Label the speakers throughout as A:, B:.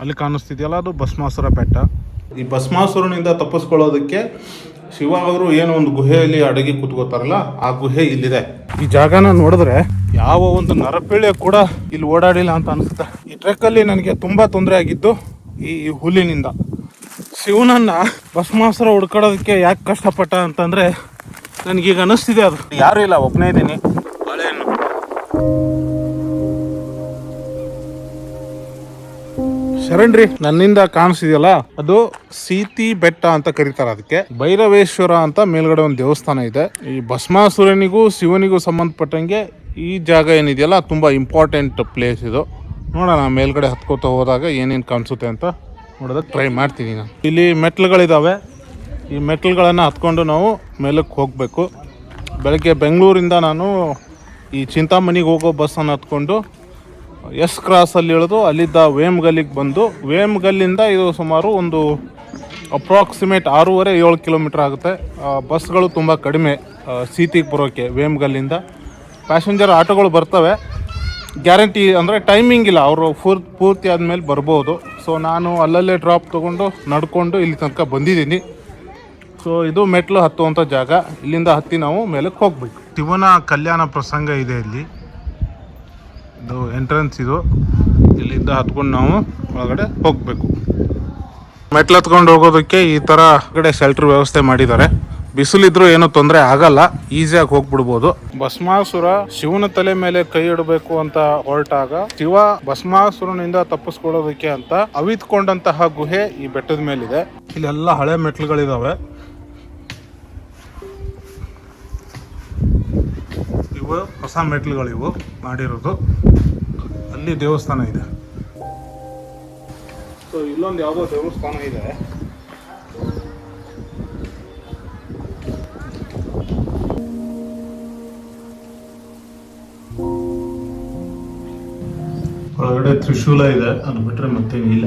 A: ಅಲ್ಲಿ ಕಾಣಿಸ್ತಿದೆಯಲ್ಲ ಅದು ಭಸ್ಮಾಸುರ ಬೆಟ್ಟ. ಈ ಭಸ್ಮಾಸುರನಿಂದ ತಪ್ಪಿಸ್ಕೊಳ್ಳೋದಕ್ಕೆ ಶಿವ ಅವರು ಏನೋ ಒಂದು ಗುಹೆಯಲ್ಲಿ ಅಡಗಿ ಕೂತ್ಕೋತಾರಲ್ಲ ಆ ಗುಹೆ ಇಲ್ಲಿದೆ. ಈ ಜಾಗನ ನೋಡಿದ್ರೆ ಯಾವ ಒಂದು ನರಪಿಳ್ಳೆ ಕೂಡ ಇಲ್ಲಿ ಓಡಾಡಿಲ್ಲ ಅಂತ ಅನಿಸುತ್ತೆ. ಈ ಟ್ರೆಕ್ಕಲ್ಲಿ ನನಗೆ ತುಂಬಾ ತೊಂದರೆ ಆಗಿದ್ದು ಈ ಹುಲ್ಲಿನಿಂದ. ಶಿವನನ್ನ ಭಸ್ಮಾಸುರ ಹುಡ್ಕೊಳ್ಳೋದಕ್ಕೆ ಯಾಕೆ ಕಷ್ಟಪಟ್ಟ ಅಂತಂದ್ರೆ ನನಗೀಗ ಅನಿಸ್ತಿದೆ ಅದು. ಯಾರು ಇಲ್ಲ ಒಬ್ಬನೇ ಇದ್ದೀನಿ. ಬಾಳೆಹಣ್ಣು. ಶರಣ್ರಿ ನನ್ನಿಂದ ಕಾಣಿಸಿದೆಯಲ್ಲ ಅದು ಸೀತಿ ಬೆಟ್ಟ ಅಂತ ಕರೀತಾರೆ ಅದಕ್ಕೆ. ಭೈರವೇಶ್ವರ ಅಂತ ಮೇಲ್ಗಡೆ ಒಂದು ದೇವಸ್ಥಾನ ಇದೆ. ಈ ಭಸ್ಮಾಸುರನಿಗೂ ಶಿವನಿಗೂ ಸಂಬಂಧಪಟ್ಟಂಗೆ ಈ ಜಾಗ ಏನಿದೆಯಲ್ಲ, ತುಂಬಾ ಇಂಪಾರ್ಟೆಂಟ್ ಪ್ಲೇಸ್ ಇದು. ನೋಡೋಣ, ಮೇಲ್ಗಡೆ ಹತ್ಕೋತಾ ಹೋದಾಗ ಏನೇನು ಕಾಣಿಸುತ್ತೆ ಅಂತ ನೋಡೋದಕ್ಕೆ ಟ್ರೈ ಮಾಡ್ತೀನಿ ನಾನು. ಇಲ್ಲಿ ಮೆಟ್ಲುಗಳಿದ್ದಾವೆ ಈ ಮೆಟ್ಲುಗಳನ್ನು ಹತ್ಕೊಂಡು ನಾವು ಮೇಲಕ್ಕೆ ಹೋಗಬೇಕು. ಬೆಳಗ್ಗೆ ಬೆಂಗಳೂರಿಂದ ನಾನು ಈ ಚಿಂತಾಮಣಿಗೆ ಹೋಗೋ ಬಸ್ಸನ್ನು ಹತ್ಕೊಂಡು ಎಸ್ ಕ್ರಾಸಲ್ಲಿ ಇಳಿದು ಅಲ್ಲಿದ್ದ ವೇಮ್ಗಲ್ಲಿಗೆ ಬಂದು, ವೇಮ್ಗಲ್ಲಿಂದ ಇದು ಸುಮಾರು ಒಂದು ಅಪ್ರಾಕ್ಸಿಮೇಟ್ ಆರೂವರೆ ಏಳು ಕಿಲೋಮೀಟ್ರ್ ಆಗುತ್ತೆ. ಬಸ್ಗಳು ತುಂಬ ಕಡಿಮೆ ಸೀಟಿಗೆ ಬರೋಕ್ಕೆ ವೇಮ್ಗಲ್ಲಿಂದ. ಪ್ಯಾಸೆಂಜರ್ ಆಟೋಗಳು ಬರ್ತವೆ. ಗ್ಯಾರಂಟಿ ಅಂದರೆ ಟೈಮಿಂಗ್ ಇಲ್ಲ, ಅವರು ಫೂರ್ ಪೂರ್ತಿ ಆದಮೇಲೆ ಬರ್ಬೋದು. ಸೊ ನಾನು ಅಲ್ಲಲ್ಲೇ ಡ್ರಾಪ್ ತೊಗೊಂಡು ನಡ್ಕೊಂಡು ಇಲ್ಲಿ ತನಕ ಬಂದಿದ್ದೀನಿ. ಸೊ ಇದು ಮೆಟ್ಲು ಹತ್ತುವಂಥ ಜಾಗ. ಇಲ್ಲಿಂದ ಹತ್ತಿ ನಾವು ಮೇಲಕ್ಕೆ ಹೋಗ್ಬೇಕು. ಶಿವನ ಕಲ್ಯಾಣ ಪ್ರಸಂಗ ಇದೆ ಇಲ್ಲಿ. ಇದು ಎಂಟ್ರೆನ್ಸ್ ಇದು. ಇಲ್ಲಿಂದ ಹತ್ಕೊಂಡು ನಾವು ಒಳಗಡೆ ಹೋಗಬೇಕು. ಮೆಟ್ಲು ಹತ್ಕೊಂಡು ಹೋಗೋದಕ್ಕೆ ಈ ತರ ಕಡೆ ಶೆಲ್ಟರ್ ವ್ಯವಸ್ಥೆ ಮಾಡಿದ್ದಾರೆ. ಬಿಸಿಲಿದ್ರು ಏನೂ ತೊಂದರೆ ಆಗಲ್ಲ ಈಸಿಯಾಗಿ ಹೋಗ್ಬಿಡ್ಬೋದು. ಭಸ್ಮಾಸುರ ಶಿವನ ತಲೆ ಮೇಲೆ ಕೈ ಇಡಬೇಕು ಅಂತ ಹೊರಟಾಗ ಶಿವ ಭಸ್ಮಾಸುರನಿಂದ ತಪ್ಪಿಸ್ಕೊಳ್ಳೋದಕ್ಕೆ ಅಂತ ಅವಿತ್ಕೊಂಡಂತಹ ಗುಹೆ ಈ ಬೆಟ್ಟದ ಮೇಲಿದೆ. ಇಲ್ಲೆಲ್ಲ ಹಳೆ ಮೆಟ್ಲುಗಳಿದಾವೆ. ಇವು ಹೊಸ ಮೆಟ್ಲುಗಳಿವು ಮಾಡಿರೋದು. ಅಲ್ಲಿ ದೇವಸ್ಥಾನ ಇದೆ. ಸೊ ಇಲ್ಲೊಂದು ಯಾವುದೋ ದೇವಸ್ಥಾನ ಇದೆ. ಒಳಗಡೆ ತ್ರಿಶೂಲ ಇದೆ ಅದು ಬಿಟ್ರೆ ಮತ್ತೇನಿಲ್ಲ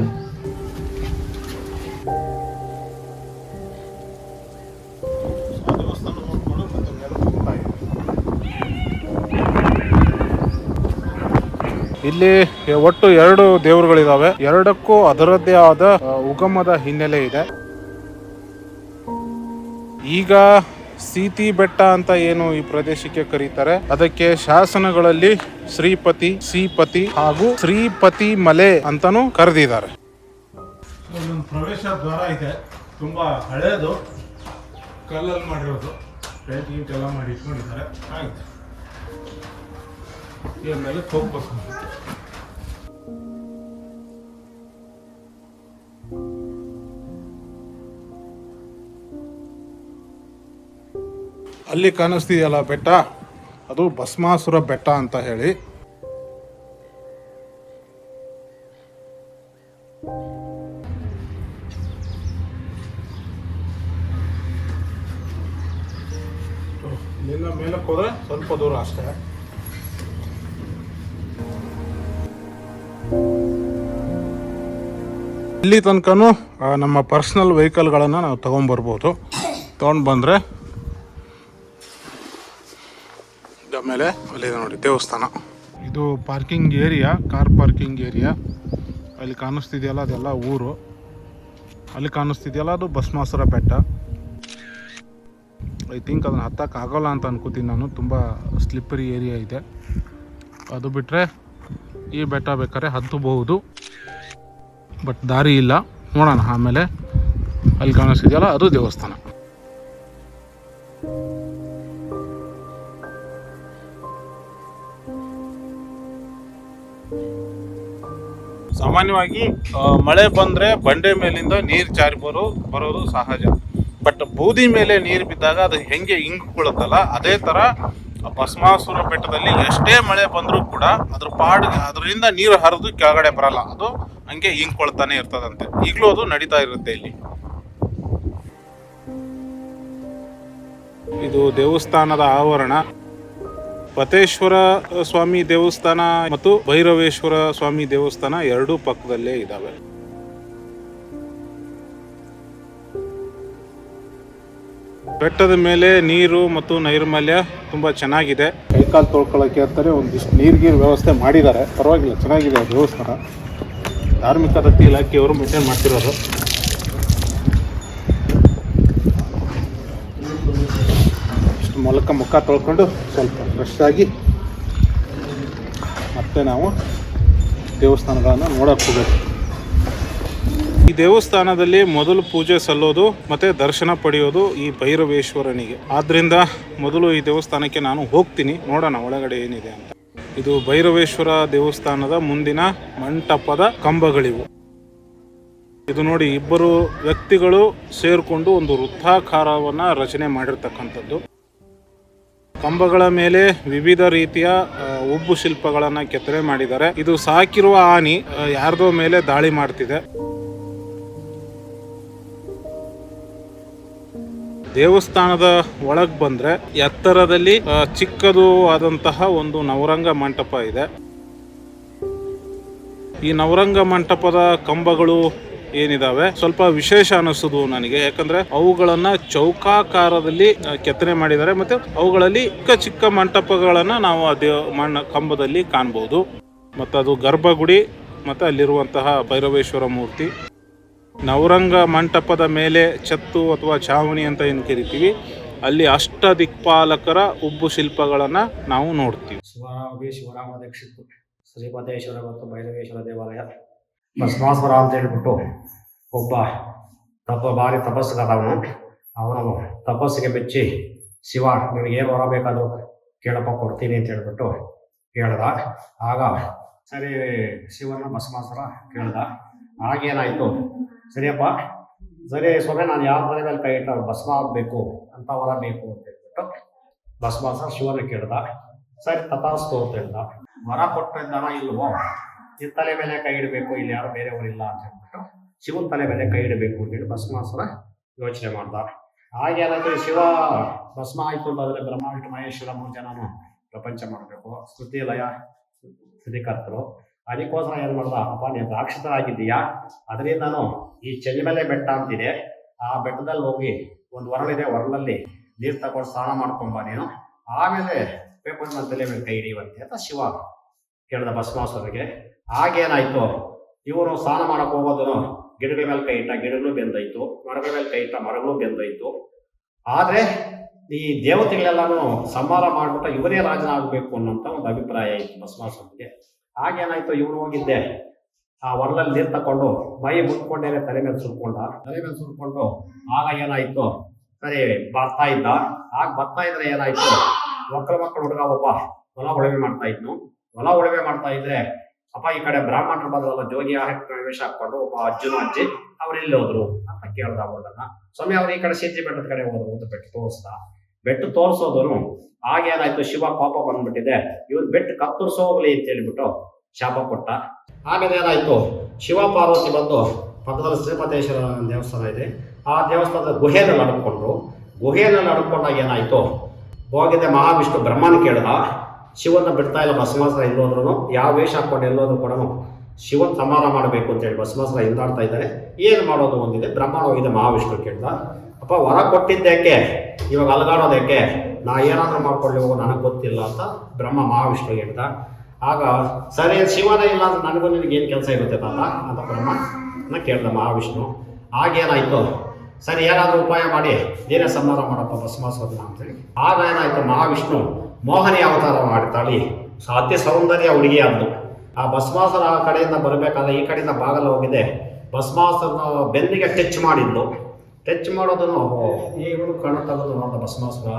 A: ಇಲ್ಲಿ ಒಟ್ಟು ಎರಡು ದೇವರುಗಳಿದಾವೆ. ಎರಡಕ್ಕೂ ಅದರದ್ದೇ ಆದ ಉಗಮದ ಹಿನ್ನೆಲೆ ಇದೆ. ಈಗ ಸೀತಿ ಬೆಟ್ಟ ಅಂತ ಏನು ಈ ಪ್ರದೇಶಕ್ಕೆ ಕರೀತಾರೆ, ಅದಕ್ಕೆ ಶಾಸನಗಳಲ್ಲಿ ಶ್ರೀಪತಿ ಸೀಪತಿ ಹಾಗೂ ಶ್ರೀಪತಿ ಮಲೆ ಅಂತಾನು ಕರೆದಿದ್ದಾರೆ. ಪ್ರವೇಶ ದ್ವಾರ ಇದೆ. ತುಂಬಾ ಹಳೆಯದು ಕಲ್ಲಲ್ಲಿ ಮಾಡಿರೋದು. ಪೇಂಟಿಂಗ್ ಎಲ್ಲ ಮಾಡಿ ಇಟ್ಕೊಂಡಿದ್ದಾರೆ. ಮೇಲೆ ಹೋಗ್ಬೇಕು. ಅಲ್ಲಿ ಕಾಣಿಸ್ತಿದೆಯಲ್ಲ ಬೆಟ್ಟ? ಅದು ಭಸ್ಮಾಸುರ ಬೆಟ್ಟ ಅಂತ ಹೇಳಿ. ಮೇಲಕ್ಕೆ ಹೋದ್ರೆ ಸ್ವಲ್ಪ ದೂರ ಅಷ್ಟೇ. ಇಲ್ಲಿ ತನಕನೂ ನಮ್ಮ ಪರ್ಸ್ನಲ್ ವೆಹಿಕಲ್ಗಳನ್ನು ನಾವು ತೊಗೊಂಬರ್ಬೋದು. ತೊಗೊಂಡು ಬಂದರೆ ಆಮೇಲೆ ಅಲ್ಲಿದೆ ನೋಡಿ, ದೇವಸ್ಥಾನ. ಇದು parking area car parking area ಅಲ್ಲಿ ಕಾಣಿಸ್ತಿದೆಯಲ್ಲ, ಅದೆಲ್ಲ ಊರು. ಅಲ್ಲಿ ಕಾಣಿಸ್ತಿದೆಯಲ್ಲ, ಅದು ಭಸ್ಮಾಸುರ ಬೆಟ್ಟ. ಐ ಥಿಂಕ್ ಅದನ್ನು ಹತ್ತಕ್ಕೆ ಆಗೋಲ್ಲ ಅಂತ ಅನ್ಕೋತೀನಿ ನಾನು. ತುಂಬ ಸ್ಲಿಪ್ಪರಿ ಏರಿಯಾ ಇದೆ. ಅದು ಬಿಟ್ಟರೆ ಈ ಬೆಟ್ಟ ಬೇಕಾದ್ರೆ ಹತ್ತಬಹುದು. ಬಟ್ ದಾರಿ ಇಲ್ಲ. ನೋಡೋಣ ಆಮೇಲೆ. ಅಲ್ಲಿ ಕಾಣಿಸ್ತಿದೆಯಲ್ಲ, ಅದು ದೇವಸ್ಥಾನ. ಸಾಮಾನ್ಯವಾಗಿ ಮಳೆ ಬಂದ್ರೆ ಬಂಡೆ ಮೇಲಿಂದ ನೀರು ಜಾರಿ ಬರೋ, ಬರೋದು ಸಹಜ. ಬಟ್ ಬೂದಿ ಮೇಲೆ ನೀರು ಬಿದ್ದಾಗ ಅದು ಹೆಂಗೆ ಇಂಗ್ಕೊಳ್ಳುತ್ತಲ್ಲ, ಅದೇ ಆ ಭಸ್ಮಾಸುರ ಬೆಟ್ಟದಲ್ಲಿ ಎಷ್ಟೇ ಮಳೆ ಬಂದರೂ ಕೂಡ ಅದ್ರ ಪಾಡಿಗೆ ಅದರಿಂದ ನೀರು ಹರಿದು ಕೆಳಗಡೆ ಬರಲ್ಲ. ಅದು ಹಂಗೆ ಇಂಗ್ಕೊಳ್ತಾನೆ ಇರ್ತದಂತೆ. ಈಗಲೂ ಅದು ನಡೀತಾ ಇರುತ್ತೆ ಇಲ್ಲಿ. ಇದು ದೇವಸ್ಥಾನದ ಆವರಣ. ಪತೇಶ್ವರ ಸ್ವಾಮಿ ದೇವಸ್ಥಾನ ಮತ್ತು ಭೈರವೇಶ್ವರ ಸ್ವಾಮಿ ದೇವಸ್ಥಾನ ಎರಡೂ ಪಕ್ಕದಲ್ಲೇ ಇದ್ದಾವೆ ಬೆಟ್ಟದ ಮೇಲೆ ನೀರು ಮತ್ತು ನೈರ್ಮಲ್ಯ ತುಂಬಾ ಚೆನ್ನಾಗಿದೆ. ಕೈಕಾಲು ತೊಳ್ಕೊಳ್ಳೋಕೆ ಅಂತಾರೆ ಒಂದಿಷ್ಟು ನೀರ್ಗೀರ್ ವ್ಯವಸ್ಥೆ ಮಾಡಿದ್ದಾರೆ. ಪರವಾಗಿಲ್ಲ, ಚೆನ್ನಾಗಿದೆ ದೇವಸ್ಥಾನ. ಧಾರ್ಮಿಕ ದತ್ತಿ ಇಲಾಖೆಯವರು ಮೇಂಟೈನ್ ಮಾಡ್ತಿರೋದು. ಮೂಲಕ ಮುಖ ತೊಳ್ಕೊಂಡು ಸ್ವಲ್ಪ ಫ್ರೆಶ್ ಆಗಿ ಮತ್ತೆ ನಾವು ದೇವಸ್ಥಾನಗಳನ್ನು ನೋಡಕ್ಕೆ ಹೋಗಬೇಕು. ಈ ದೇವಸ್ಥಾನದಲ್ಲಿ ಮೊದಲು ಪೂಜೆ ಸಲ್ಲೋದು ಮತ್ತೆ ದರ್ಶನ ಪಡೆಯೋದು ಈ ಭೈರವೇಶ್ವರನಿಗೆ. ಆದ್ರಿಂದ ಮೊದಲು ಈ ದೇವಸ್ಥಾನಕ್ಕೆ ನಾನು ಹೋಗ್ತೀನಿ. ನೋಡೋಣ ಒಳಗಡೆ ಏನಿದೆ ಅಂತ. ಇದು ಭೈರವೇಶ್ವರ ದೇವಸ್ಥಾನದ ಮುಂದಿನ ಮಂಟಪದ ಕಂಬಗಳಿವು. ಇದು ನೋಡಿ ಇಬ್ಬರು ವ್ಯಕ್ತಿಗಳು ಸೇರಿಕೊಂಡು ಒಂದು ವೃತ್ತಾಕಾರವನ್ನ ರಚನೆ ಮಾಡಿರ್ತಕ್ಕಂಥದ್ದು. ಕಂಬಗಳ ಮೇಲೆ ವಿವಿಧ ರೀತಿಯ ಉಬ್ಬು ಶಿಲ್ಪಗಳನ್ನ ಕೆತ್ತನೆ ಮಾಡಿದ್ದಾರೆ. ಇದು ಸಾಕಿರುವ ಆನಿ ಯಾರ್ದೋ ಮೇಲೆ ದಾಳಿ ಮಾಡ್ತಿದೆ. ದೇವಸ್ಥಾನದ ಒಳಗ್ ಬಂದ್ರೆ ಎತ್ತರದಲ್ಲಿ ಚಿಕ್ಕದು ಆದಂತಹ ಒಂದು ನವರಂಗ ಮಂಟಪ ಇದೆ. ಈ ನವರಂಗ ಮಂಟಪದ ಕಂಬಗಳು ಏನಿದಾವೆ? ಸ್ವಲ್ಪ ವಿಶೇಷ ಅನಿಸುದು ನನಗೆ. ಯಾಕಂದ್ರೆ ಅವುಗಳನ್ನ ಚೌಕಾಕಾರದಲ್ಲಿ ಕೆತ್ತನೆ ಮಾಡಿದ್ದಾರೆ ಮತ್ತೆ ಅವುಗಳಲ್ಲಿ ಚಿಕ್ಕ ಚಿಕ್ಕ ಮಂಟಪಗಳನ್ನ ನಾವು ಅದೇ ಮಣ್ಣ, ಕಂಬದಲ್ಲಿ ಕಾಣಬಹುದು ಮತ್ತು ಅದು ಗರ್ಭಗುಡಿ, ಮತ್ತು ಅಲ್ಲಿರುವಂತಹ ಭೈರವೇಶ್ವರ ಮೂರ್ತಿ. ನವರಂಗ ಮಂಟಪದ ಮೇಲೆ ಛತ್ತು ಅಥವಾ ಛಾವಣಿ ಅಂತ ಏನು ಕರಿತೀವಿ, ಅಲ್ಲಿ ಅಷ್ಟ ದಿಕ್ಪಾಲಕರ ಉಬ್ಬು ಶಿಲ್ಪಗಳನ್ನ ನಾವು ನೋಡ್ತೀವಿ.
B: ಶಿವರಾಮ ಶಿವರಾಮ ದೀಕ್ಷಿತ್ ಶ್ರೀಪತೇಶ್ವರ ಮತ್ತು ಭೈರವೇಶ್ವರ ದೇವಾಲಯ. ಭಸ್ಮಾಸುರ ಅಂತ ಹೇಳ್ಬಿಟ್ಟು ಒಬ್ಬ ತಪ ಭಾರಿ ತಪಸ್ಸುಗಾರವನು ಅವನು ತಪಸ್ಸಿಗೆ ಬೆಚ್ಚಿ, ಶಿವ, ನಿನಗೆ ಏನು ವರ ಬೇಕಾದರೂ ಕೇಳಪ್ಪ, ಕೊಡ್ತೀನಿ ಅಂತ ಹೇಳ್ಬಿಟ್ಟು ಕೇಳ್ದ ಆಗ ಸರಿ ಶಿವನ ಭಸ್ಮಾಸುರ ಕೇಳ್ದ. ಆಗೇನಾಯಿತು ಸರಿಯಪ್ಪ, ಸರಿ ಸ್ವಾಮಿ, ನಾನು ಯಾವ ಮನೆ ಮೇಲೆ ಕೈ ಇಟ್ಟ ಭಸ್ಮ ಆಗಬೇಕು, ಅಂತ ವರ ಬೇಕು ಅಂತ ಹೇಳ್ಬಿಟ್ಟು ಭಸ್ಮಾಸುರ ಶಿವನ ಕೇಳ್ದ. ಸರಿ, ತಥಾಸ್ತು ಅಂತ ಹೇಳ್ದ. ವರ ಕೊಟ್ಟಿದ್ದಾನ ಇಲ್ವೋ? ಈ ತಲೆ ಮೇಲೆ ಕೈ ಇಡಬೇಕು, ಇಲ್ಲಿ ಯಾರು ಬೇರೆಯವರಿಲ್ಲ ಅಂತ ಹೇಳ್ಬಿಟ್ಟು ಶಿವನ ತಲೆ ಮೇಲೆ ಕೈ ಇಡಬೇಕು ಅಂತೇಳಿ ಭಸ್ಮಾಸುರ ಯೋಚನೆ ಮಾಡ್ದ ಹಾಗೇನಾದ್ರೆ ಶಿವ ಭಸ್ಮ ಆಯ್ತು ಅಂತಂದ್ರೆ ಬ್ರಹ್ಮ ವಿಷ್ಣು ಮಹೇಶ್ವರ ಮೂರು ಜನನು ಪ್ರಪಂಚ ಮಾಡಬೇಕು. ಸ್ತುತಿ ಲಯ ಸ್ಥಿತಿಕರ್ತರು ಅದಕ್ಕೋಸ್ಕರ ಏನು ಮಾಡ್ದ, ಅಪ್ಪ ನೀನು ರಾಕ್ಷಸರಾಗಿದ್ದೀಯಾ ಅದರಿಂದ ನಾನು ಈ ಚೆನ್ನಿಮಲೆ ಬೆಟ್ಟ ಅಂತಿದೆ. ಆ ಬೆಟ್ಟದಲ್ಲಿ ಹೋಗಿ ಒಂದು ಹೊರಳಿದೆ, ಹೊರಳಲ್ಲಿ ನೀರು ತಗೊಂಡು ಸ್ನಾನ ಮಾಡ್ಕೊಂಬ ನೀನು. ಆಮೇಲೆ ಪೇಪರ್ ಮೇಲೆ ಕೈ ಹಿಡಿಯುವಂತೆ ಅಂತ ಶಿವ ಕೇಳಿದ ಭಸ್ಮಾಸುರನಿಗೆ. ಆಗೇನಾಯ್ತು ಇವರು ಸ್ನಾನ ಮಾಡಕ್ ಹೋಗೋದನು ಗಿಡಗಳ ಮೇಲೆ ಕೈ ಇಟ್ಟ, ಗಿಡಗಳು ಬೆಂದಾಯ್ತು, ಮರಗಳ ಮೇಲೆ ಕೈ ಇಟ್ಟ, ಮರಗಳು ಬೆಂದಾಯ್ತು. ಆದ್ರೆ ಈ ದೇವತೆಗಳೆಲ್ಲಾನು ಸಂಹಾರ ಮಾಡ್ಬಿಟ್ಟು ಇವರೇ ರಾಜನಾಗಬೇಕು ಅನ್ನೋಂಥ ಒಂದು ಅಭಿಪ್ರಾಯ ಇತ್ತು ಭಸ್ಮಾಸುರನಿಗೆ. ಆಗೇನಾಯ್ತು ಇವನು ಹೋಗಿದ್ದೆ. ಆ ಹೊರದಲ್ಲಿ ನೀರು ತಕೊಂಡು ಮೈ ಮುಟ್ಕೊಂಡೇನೆ ತಲೆ ಮೇಲೆ ಸುರ್ಕೊಂಡ. ತಲೆ ಮೇಲೆ ಸುರ್ಕೊಂಡು ಆಗ ಏನಾಯ್ತು? ಸರಿ, ಬರ್ತಾ ಇದ್ದ. ಆಗ ಬರ್ತಾ ಇದ್ರೆ ಏನಾಯ್ತು? ಮಕ್ಕಳ ಮಕ್ಕಳು ಹುಡುಗ ಒಬ್ಬ ಹೊಲ ಉಳುಮೆ ಮಾಡ್ತಾ ಇದ್ನು. ಹೊಲ ಉಳುಮೆ ಮಾಡ್ತಾ ಇದ್ರೆ ಅಪ್ಪ, ಈ ಕಡೆ ಬ್ರಾಹ್ಮಣರು ಬದಲಲ್ಲ ಜೋಗಿ ಹಾಕಿ ಪ್ರವೇಶ ಹಾಕೊಂಡು ಒಬ್ಬ ಅಜ್ಜನ ಅಜ್ಜಿ, ಅವ್ರು ಎಲ್ಲಿ ಹೋದ್ರು ಅಂತ ಕೇಳ್ದ ಅವ್ರನ್ನ ಸ್ವಾಮಿ, ಅವ್ರು ಈ ಕಡೆ ಸಿದ್ಧಿ ಬೆಟ್ಟದ ಕಡೆ ಹೋದ್ರು ಅಂತ ಬೆಟ್ಟ ತೋರಿಸ್ದ ಬೆಟ್ಟು ತೋರಿಸೋದನು ಆಗೇನಾಯ್ತು ಶಿವ ಕೋಪ ಬಂದ್ಬಿಟ್ಟಿದೆ. ಇವ್ರು ಬೆಟ್ಟು ಕತ್ತರಿಸೋ ಹೋಗ್ಲಿ ಅಂತ ಹೇಳ್ಬಿಟ್ಟು ಶಾಪ ಕೊಟ್ಟ. ಆಮೇಲೆ ಏನಾಯ್ತು, ಶಿವ ಪಾರ್ವತಿ ಬಂದು ಪಕ್ಕದಲ್ಲಿ ಶ್ರೀಪತೇಶ್ವರ ದೇವಸ್ಥಾನ ಇದೆ. ಆ ದೇವಸ್ಥಾನದ ಗುಹೆಯಲ್ಲಿ ನಡ್ಕೊಂಡ್ರು ಗುಹೆಯಲ್ಲಿ ನಡ್ಕೊಂಡಾಗ ಏನಾಯ್ತು, ಹೋಗಿದ್ದೆ ಮಹಾವಿಷ್ಣು ಬ್ರಹ್ಮನ ಕೇಳ್ದ ಶಿವನ ಬಿಡ್ತಾ ಇಲ್ಲ ಭಸ್ಮಾಸುರ ಎಲ್ಲೋದ್ರು ಯಾವ ವೇಷ ಹಾಕೊಂಡು ಎಲ್ಲೋದ್ರು ಕೂಡ ಶಿವನ್ ಸಮಾರ ಮಾಡಬೇಕು ಅಂತೇಳಿ ಭಸ್ಮಾಸುರ ಹಿಂದಾಡ್ತಾ ಇದ್ದಾರೆ ಏನು ಮಾಡೋದು ಒಂದಿದೆ? ಬ್ರಹ್ಮ ಹೋಗಿದೆ ಮಹಾವಿಷ್ಣು ಕೇಳ್ದ, ಅಪ್ಪ, ವರ ಕೊಟ್ಟಿದ್ದೇಕೆ ಇವಾಗ ಅಲಗಾಡೋದೇಕೆ ನಾ ಏನಾದರೂ ಮಾಡ್ಕೊಳ್ಳಿ ಹೋಗೋ ನನಗೆ ಗೊತ್ತಿಲ್ಲ ಅಂತ ಬ್ರಹ್ಮ ಮಹಾವಿಷ್ಣು ಹೇಳ್ದ. ಆಗ, ಸರಿ, ಶಿವನೇ ಇಲ್ಲ ಅಂದ್ರೆ ನನಗೂ ನಿನಗೆ ಏನು ಕೆಲಸ ಇರುತ್ತೆ ತಾತ? ಅಂತ ಬ್ರಹ್ಮನ ಕೇಳ್ದ ಮಹಾವಿಷ್ಣು. ಆಗೇನಾಯ್ತು ಸರಿ, ಏನಾದರೂ ಉಪಾಯ ಮಾಡಿ ಏನೇ ಸಂಹಾರ ಮಾಡಪ್ಪ ಅಂತ ಅಂತೇಳಿ ಆಗ ಏನಾಯ್ತು? ಮಹಾವಿಷ್ಣು ಮೋಹನಿ ಅವತಾರ ಮಾಡ್ತಾಳೆ ಅತಿ ಸೌಂದರ್ಯ ಹುಡುಗಿ ಅಂದು. ಆ ಭಸ್ಮಾಸುರ ಆ ಕಡೆಯಿಂದ ಬರಬೇಕಾದ ಈ ಕಡೆಯಿಂದ ಬಾಗಲ ಹೋಗಿದೆ. ಭಸ್ಮಾಸುರನ ಬೆನ್ನಿಗೆ ಟಚ್ ಮಾಡಿದ್ದು. ಟಚ್ ಮಾಡೋದನ್ನು ಈಗಲೂ ಕಣ್ಣು ತೆಗೆದು ನೋಡಿದ ಭಸ್ಮಾಸುರ,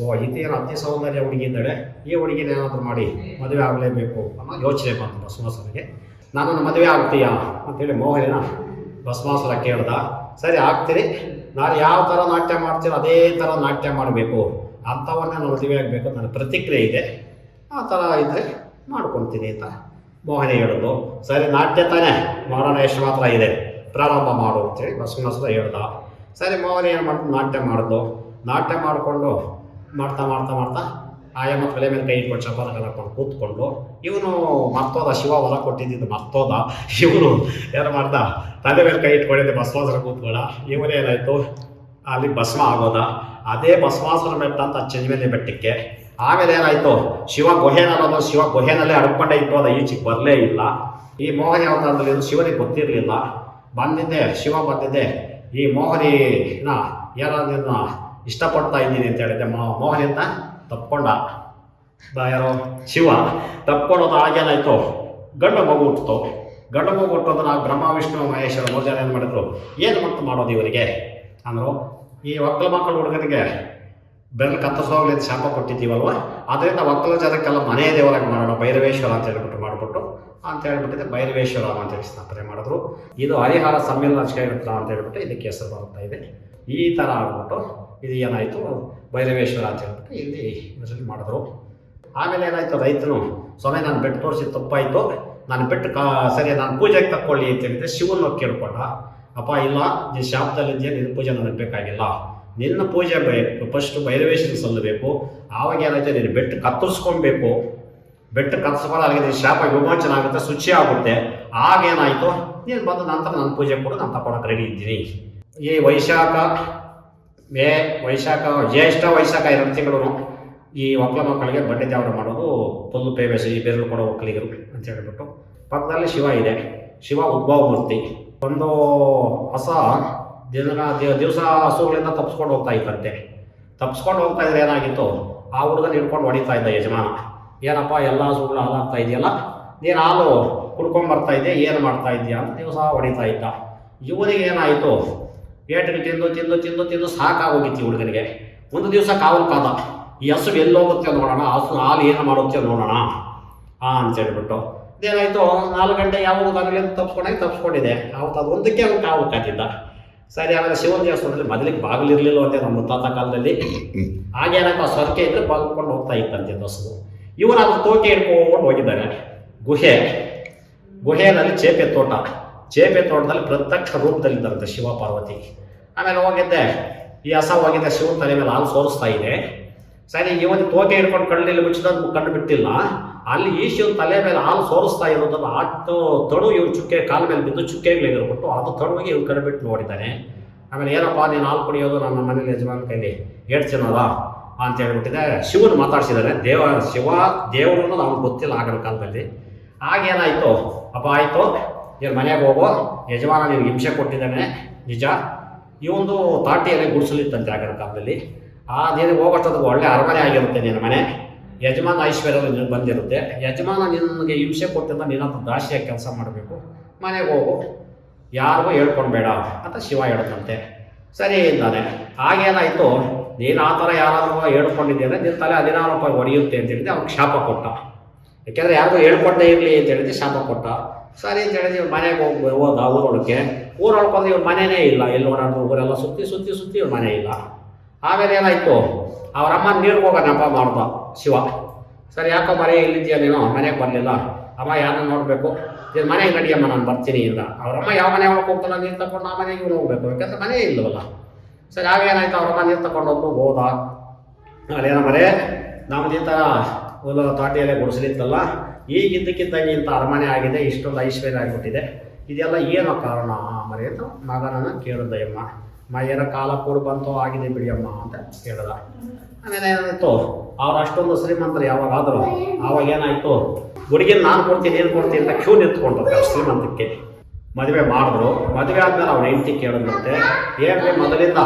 B: ಓ ಈತೇನು ಅತಿ ಸೌಂದರ್ಯ ಹುಡುಗಿ ಇದ್ದಾಳೆ ಈ ಹುಡುಗಿನ ಏನಾದರೂ ಮಾಡಿ ಮದುವೆ ಆಗಲೇಬೇಕು ಅನ್ನೋ ಯೋಚನೆ ಬಂತು ಭಸ್ಮಾಸುರನಿಗೆ. ನನ್ನನ್ನು ಮದುವೆ ಆಗ್ತೀಯಾ? ಅಂತೇಳಿ ಮೋಹನಿನ ಭಸ್ಮಾಸುರ ಕೇಳ್ದ. ಸರಿ, ಆಗ್ತೀರಿ. ನಾನು ಯಾವ ಥರ ನಾಟ್ಯ ಮಾಡ್ತೀರೋ ಅದೇ ಥರ ನಾಟ್ಯ ಮಾಡಬೇಕು. ಅಂಥವನ್ನೇ ನಾನು ಮದುವೆ ಆಗಬೇಕು ನನ್ನ ಪ್ರತಿಕ್ರಿಯೆ ಇದೆ. ಆ ಥರ ಇದ್ದರೆ ಮಾಡ್ಕೊತೀನಿ ಅಂತ ಮೋಹನಿ ಹೇಳೋದು. ಸರಿ, ನಾಟ್ಯ ತಾನೇ. ಮಾಡೋಣ ಎಷ್ಟು ಮಾತ್ರ ಇದೆ. ಪ್ರಾರಂಭ ಮಾಡು ಅಂತೇಳಿ ಭಸ್ಮಾಸುರ ಹೇಳ್ದ. ಸರಿ, ಮೋಹನಿ ಏನು ಮಾಡ್ತು ನಾಟ್ಯ ಮಾಡಿದ್ಲು ನಾಟ್ಯ ಮಾಡಿಕೊಂಡು ಮಾಡ್ತಾ ಮಾಡ್ತಾ ಮಾಡ್ತಾ ಆಯಮ್ಮ ತಲೆ ಮೇಲೆ ಕೈ ಇಟ್ಕೊಂಡು ಚಪಾಲ ಹಾಕೊಂಡು ಕೂತ್ಕೊಂಡು ಇವನು ಮರ್ತೋದ, ಶಿವ ಹೊರ ಕೊಟ್ಟಿದ್ದು ಮರ್ತೋದ. ಇವನು ಏನು ಮಾಡ್ದ? ತಲೆ ಮೇಲೆ ಕೈ ಇಟ್ಕೊಂಡಿದ್ದೆ ಬಸವಾಸರ ಕೂತ್ಕೊಳ್ಳ. ಇವನೇನಾಯ್ತು? ಅಲ್ಲಿ ಭಸ್ಮ ಆಗೋದ. ಅದೇ ಬಸ್ವಾಸರ ಬೆಟ್ಟ ಅಂತ ಚೆಂಜಮೇಲೆ ಬೆಟ್ಟಕ್ಕೆ. ಆಮೇಲೆ ಏನಾಯ್ತು? ಶಿವ ಗುಹೆನಲ್ಲೋದು ಶಿವ ಗುಹೆನಲ್ಲೇ ಅಡ್ಕೊಂಡೇ ಇತ್ತು ಅದ, ಈಚೆಗೆ ಬರಲೇ ಇಲ್ಲ. ಈ ಮೋಹನಿ ಅವತಾರದಲ್ಲಿ ಶಿವನಿಗೆ ಗೊತ್ತಿರಲಿಲ್ಲ. ಬಂದಿದ್ದೆ, ಶಿವ ಬಂದಿದ್ದೆ. ಈ ಮೋಹಿನಿನ ಯಾರಾದ್ರನ್ನ ಇಷ್ಟಪಡ್ತಾ ಇದ್ದೀನಿ ಅಂತ ಹೇಳಿದ್ದೆ. ಮೋ- ಅಂತ ತಪ್ಕೊಂಡ. ಯಾರೋ? ಶಿವ ತಪ್ಕೊಳ್ಳೋದು ಆಗೇನಾಯ್ತು ಗಂಡು ಮಗು ಹುಟ್ಟಿತು. ಗಂಡು ಮಗು ಹುಟ್ಟೋದನ್ನ ಬ್ರಹ್ಮ, ವಿಷ್ಣು, ಮಹೇಶ್ವರ ಮೂರು ಜನ ಏನು ಮಾಡಿದ್ರು? ಏನು ಮತ್ತು ಮಾಡೋದು ಇವರಿಗೆ? ಅಂದರು ಈ ಒಕ್ಕಲ ಮಕ್ಕಳು ಹುಡುಗನಿಗೆ ಬೆರಳು ಕತ್ತಸೋಗ್ಲಿ ಅಂತ ಶಾಪ ಕೊಟ್ಟಿದ್ದೀವಲ್ವ? ಅದರಿಂದ ಒಕ್ಕಲ ಜನಕ್ಕೆಲ್ಲ ಮನೆ ದೇವರಾಗಿ ಮಾಡೋಣ, ಭೈರವೇಶ್ವರ ಅಂತ ಹೇಳ್ಬಿಟ್ಟು ಮಾಡಿಬಿಟ್ಟು ಅಂತ ಹೇಳ್ಬಿಟ್ಟಿದೆ, ಭೈರವೇಶ್ವರ ಅಂತ ಹೇಳಿ ಸ್ಥಾಪನೆ ಮಾಡಿದ್ರು. ಇದು ಹರಿಹಾರ ಸಮ್ಮೇಳನ ಅಂತ ಹೇಳ್ಬಿಟ್ಟು ಇದಕ್ಕೆ ಹೆಸರು ಬರ್ತಾ ಇದೆ. ಈ ಥರ ಆಗ್ಬಿಟ್ಟು ಇದು ಏನಾಯಿತು? ಭೈರವೇಶ್ವರ ಅಂತ ಹೇಳ್ಬಿಟ್ಟು ಇಲ್ಲಿ ಇದರಲ್ಲಿ ಮಾಡಿದ್ರು. ಆಮೇಲೆ ಏನಾಯಿತು ರೈತನು ಸ್ವಾಮಿ, ನಾನು ಬೆಟ್ಟು ತೋರಿಸಿ ತಪ್ಪಾಯಿತು. ನಾನು ಬೆಟ್ಟು ಕಾ ಸರಿ, ನಾನು ಪೂಜೆಗೆ ತಕ್ಕೊಳ್ಳಿ ಅಂತ ಹೇಳಿದ್ರೆ ಶಿವನ ಕೇಳ್ಕೊಂಡ. ಅಪ್ಪ, ಇಲ್ಲ ನೀನು ಶಾಪದಲ್ಲಿದ್ಯಾ? ನಿನ್ನ ಪೂಜೆ ನನಗೆ ಬೇಕಾಗಿಲ್ಲ. ನಿನ್ನ ಪೂಜೆ ಬೈ ಫಸ್ಟ್ ಭೈರವೇಶ್ವರ ಸಲ್ಲಬೇಕು ಆವಾಗ ಏನಾಯ್ತು? ನೀನು ಬೆಟ್ಟು ಕತ್ತರಿಸ್ಕೊಬೇಕು. ಬೆಟ್ಟು ಕತ್ತರಿಸ್ಕೊಂಡು ಅಲ್ಲಿಗೆ ನಿನ್ನ ಶಾಪ ವಿಮೋಚನೆ ಆಗುತ್ತೆ, ಶುಚಿ ಆಗುತ್ತೆ. ಆಗೇನಾಯಿತು ನೀನು ಬಂದ ನಂತರ ನನ್ನ ಪೂಜೆ ಕೂಡ, ನಾನು ತಗೊಳಕ್ಕೆ ರೆಡಿ ಇದ್ದೀನಿ. ಈ ವೈಶಾಖ, ಮೇ ವೈಶಾಖ, ಜ್ಯೇಷ್ಠ ವೈಶಾಖ ಎರಡು ತಿಂಗಳು. ಈ ಒಕ್ಕಲ ಮಕ್ಕಳಿಗೆ ಬಂಡೆ ದ್ಯಾವರ ಮಾಡೋದು ಫುಲ್ ಪೇವೇಶ ಈ ಬೇರೆ ಕೊಡೋ ಒಕ್ಕಲಿಗರು ಅಂತ ಹೇಳ್ಬಿಟ್ಟು. ಪಕ್ಕದಲ್ಲಿ ಶಿವ ಇದೆ. ಶಿವ ಉದ್ಭವ ಮೂರ್ತಿ ಒಂದು ಹೊಸ ದಿನ ದಿವಸ ಹಸುಗಳಿಂದ ತಪ್ಪಿಸ್ಕೊಂಡು ಹೋಗ್ತಾ ಇತ್ತಂತೆ ತಪ್ಪಿಸ್ಕೊಂಡು ಹೋಗ್ತಾ ಇದ್ರೆ ಏನಾಗಿತ್ತು? ಆ ಹುಡುಗನ ಹಿಡ್ಕೊಂಡು ಹೊಡಿತಾ ಇದ್ದ ಯಜಮಾನ. ಏನಪ್ಪ, ಎಲ್ಲ ಹಸುಗಳು ಹಾಲಾಗ್ತಾ ಇದೆಯಲ್ಲ? ನೀನು ಹಾಲು ಕುಡ್ಕೊಂಡು ಬರ್ತಾ ಇದೆಯಾ? ಏನು ಮಾಡ್ತಾ ಇದೆಯಾ ಅಂತ ದಿವಸ ಹೊಡಿತಾ ಇದ್ದ. ಇವನಿಗೆ ಏನಾಯಿತು? ಏಟಿಗೆ ತಿಂದು ತಿಂದು ತಿಂದು ತಿಂದು ಸಾಕಾಗೋಗಿತ್ತು ಹುಡುಗನಿಗೆ. ಒಂದು ದಿವಸ ಕಾವಲು ಕಾದ. ಈ ಹಸು ಎಲ್ಲಿ ಹೋಗುತ್ತೆ ನೋಡೋಣ? ಹಸು ಹಾಲು ಏನು ಮಾಡುತ್ತೆ ನೋಡೋಣ? ಆ ಅಂತ ಹೇಳ್ಬಿಟ್ಟು. ಇದೇನಾಯ್ತು ನಾಲ್ಕು ಗಂಟೆ ಯಾವಾಗ ಆಗಲಿ ಅಂತ ತಪ್ಸ್ಕೊಂಡಾಗ ತಪ್ಸ್ಕೊಂಡಿದೆ. ಅವತ್ತು ಅದು ಒಂದಕ್ಕೆ ಅವ್ನು ಕಾವು ಕಾತಿದ್ದ ಸರಿ, ಆಮೇಲೆ ಶಿವನ ದೇವಸ್ಥಾನದಲ್ಲಿ ಮೊದಲಿಗೆ ಬಾಗಿಲಿರ್ಲಿಲ್ಲ ಅಂತ ನಮ್ಮ ತಾತ ಕಾಲದಲ್ಲಿ. ಹಾಗೇನಪ್ಪ ಆ ಸ್ವರ್ಕೆ ಇದ್ರೆ ಬಾಗ್ಕೊಂಡು ಹೋಗ್ತಾ ಇತ್ತಂತೆ ಹಸು ಇವನು ಅದು ತೋಕೆ ಹಿಡ್ಕೊಂಡು ಹೋಗಿದ್ದಾರೆ. ಗುಹೆ. ಗುಹೆಯಲ್ಲಿ ಚೇಪೆ ತೋಟ. ಚೇಪೆ ತೋಟದಲ್ಲಿ ಪ್ರತ್ಯಕ್ಷ ರೂಪದಲ್ಲಿದ್ದಾರಂತೆ ಶಿವ ಪಾರ್ವತಿ. ಆಮೇಲೆ ಹೋಗಿದ್ದೆ. ಈ ಹಸ ಹೋಗಿದ್ದೆ, ಶಿವನ ತಲೆ ಮೇಲೆ ಹಾಲು ಸೋರಿಸ್ತಾ ಇದೆ. ಸರಿ ಇವನು ತೋಕೆ ಹಿಡ್ಕೊಂಡು ಕಣ್ಣಲ್ಲಿ ಮುಚ್ಚಿದ ಕಂಡು ಬಿಟ್ಟಿಲ್ಲ. ಅಲ್ಲಿ ಈ ಶಿವನ ತಲೆ ಮೇಲೆ ಹಾಲು ಸೋರಿಸ್ತಾ ಇರೋದನ್ನ ಆ ತಣು ಇವ್ರು ಚುಕ್ಕೆ, ಕಾಲ ಮೇಲೆ ಬಿದ್ದು ಚುಕ್ಕೆಗಳಿಗಿರ್ಬಿಟ್ಟು ಅದು ತಣುವಿಗೆ ಇವ್ರು ಕರೆಬಿಟ್ಟು ನೋಡಿದ್ದಾನೆ ಆಮೇಲೆ ಏನಪ್ಪ, ನೀನು ಹಾಲು ಕುಡಿಯೋದು ನನ್ನ ಮನೇಲಿ ಯಜಮಾನ ಕೈಲಿ ಹೇಳ್ತೀನಲ್ಲ ಅಂತ ಹೇಳ್ಬಿಟ್ಟಿದೆ. ಶಿವನು ಮಾತಾಡ್ಸಿದ್ದಾನೆ ದೇವ, ಶಿವ, ದೇವರು ಅನ್ನೋದು ಅವ್ನಿಗೆ ಗೊತ್ತಿಲ್ಲ ಆಗಿನ ಕಾಲದಲ್ಲಿ. ಆಗೇನಾಯಿತು ಅಪ್ಪ, ಆಯಿತು. ಇವ್ರ ಮನೆಗೆ ಹೋಗೋ. ಯಜಮಾನ ನಿನ್ಗೆ ಹಿಂಸೆ ಕೊಟ್ಟಿದ್ದಾನೆ. ನಿಜ. ಈ ಒಂದು ತಾಟಿಯಲ್ಲಿ ಗುಡಿಸಲಿತ್ತಂತೆ ಆಗಿನ ಕಾಲದಲ್ಲಿ. ಆ, ನೀನು ಹೋಗೋಷ್ಟೊತ್ತಿಗೆ ಒಳ್ಳೆ ಅರಮನೆ ಆಗಿರುತ್ತೆ ನಿನ್ನ ಮನೆ. ಯಜಮಾನ ಐಶ್ವರ್ಯ ಬಂದಿರುತ್ತೆ. ಯಜಮಾನ ನಿನಗೆ ಹಿಂಸೆ ಕೊಟ್ಟಿದ್ದ ನಿನ್ನ ಹತ್ರ ದಾಸಿಯಾಗಿ ಕೆಲಸ ಮಾಡಬೇಕು. ಮನೆಗೆ ಹೋಗು. ಯಾರಿಗೂ ಹೇಳ್ಕೊಡ್ಬೇಡ. ಅಂತ ಶಿವ ಹೇಳ್ತಂತೆ ಸರಿ ಇದ್ದಾನೆ ಆಗೇನಾಯಿತು ನೀನು ಆ ಥರ ಯಾರಾದರೂ ಹೇಳ್ಕೊಂಡಿದ್ದೀನಿ ನಿನ್ನ ತಲೆ ಹದಿನಾರು ರೂಪಾಯಿ ಹೊಡೆಯುತ್ತೆ ಅಂತ ಹೇಳಿದ್ರೆ ಅವ್ನಿಗೆ ಶಾಪ ಕೊಟ್ಟ. ಯಾಕೆಂದರೆ ಯಾರಿಗೂ ಹೇಳ್ಕೊಟ್ಟೇ ಇರಲಿ ಅಂತ ಹೇಳಿದ್ರೆ ಶಾಪ ಕೊಟ್ಟ. ಸರಿ ಅಂತ ಹೇಳಿದ್ರೆ ಇವ್ರು ಮನೆಗೆ ಹೋಗಿ ಹೋದ ಊರೊಳಕ್ಕೆ. ಊರೊಳ್ಕೊಂಡ್ರೆ ಇವ್ರ ಮನೆಯೇ ಇಲ್ಲ. ಎಲ್ಲಿ ಓಡಾಡಿದ್ರು ಊರೆಲ್ಲ ಸುತ್ತಿ ಸುತ್ತಿ ಸುತ್ತಿ ಇವ್ರ ಮನೆ ಇಲ್ಲ. ಆಮೇಲೆ ಏನಾಯಿತು? ಅವರಮ್ಮ ನೀರು ಹೋಗೋ ನೆಪ ಮಾಡ್ದ. ಶಿವ. ಸರ್, ಯಾಕೋ ಮನೆ ಇಲ್ಲಿದ್ದೀಯ ನೀನು? ಮನೆಗೆ ಬರಲಿಲ್ಲ. ಅಮ್ಮ ಯಾರನ್ನ ನೋಡಬೇಕು? ಇದು ಮನೆಗೆ ನಡಿಯಮ್ಮ ನಾನು ಬರ್ತೀನಿ ಇಲ್ಲ. ಅವರಮ್ಮ ಯಾವ ಮನೆ ಒಳಗೆ ಹೋಗ್ತಾನ ನೀರು ತಗೊಂಡು ಆ ಮನೆಗೆ ಇವ್ನು ಹೋಗ್ಬೇಕು. ಯಾಕಂದ್ರೆ ಮನೆ ಇಲ್ಲವಲ್ಲ ಸರಿ ಆವೇನಾಯ್ತು ಅವ್ರಮ್ಮ ನೀರು ತಗೊಂಡು ಹೋದ್ರು, ಹೋದ. ಅಲ್ಲೇನ ಮರೆ ನಮ್ದು ಈ ಥರ ಒಂದು ತಾಟಿಯಲ್ಲೇ ಗುಡಿಸಲಿತ್ತಲ್ಲ? ಈಗಿದ್ದಕ್ಕಿದ್ದಂಗೆ ಇಂಥ ಅರಮನೆ ಆಗಿದೆ, ಇಷ್ಟೊಂದು ಐಶ್ವರ್ಯ ಆಗಿಬಿಟ್ಟಿದೆ. ಇದೆಲ್ಲ ಏನೋ ಕಾರಣ ಮರೆ ಅಂತ ಮಗನನ್ನು ಕೇಳಿದಯ್ಯಮ್ಮ ಮ ಏನೋ ಕಾಲ ಕೂಡ ಬಂತು ಆಗಿದೆ ಬಿಡಿಯಮ್ಮ ಅಂತ ಹೇಳಿದ. ಆಮೇಲೆ ಏನಾಯಿತು ಅವ್ರು ಅಷ್ಟೊಂದು ಶ್ರೀಮಂತರು ಯಾವಾಗಾದರೂ ಆವಾಗ ಏನಾಯಿತು? ಹುಡುಗಿನ ನಾನು ಕೊಡ್ತೀನಿ ಏನು ಕೊಡ್ತೀನಿ ಅಂತ ಕ್ಯೂ ನಿಂತ್ಕೊಂಡ್ರು ಶ್ರೀಮಂತಕ್ಕೆ. ಮದುವೆ ಮಾಡಿದ್ರು. ಮದುವೆ ಆದ್ಮೇಲೆ ಅವ್ರ ಹೆಂಡತಿ ಕೇಳಿದಂತೆ ಏನ್ರಿ ಮೊದಲಿಂದ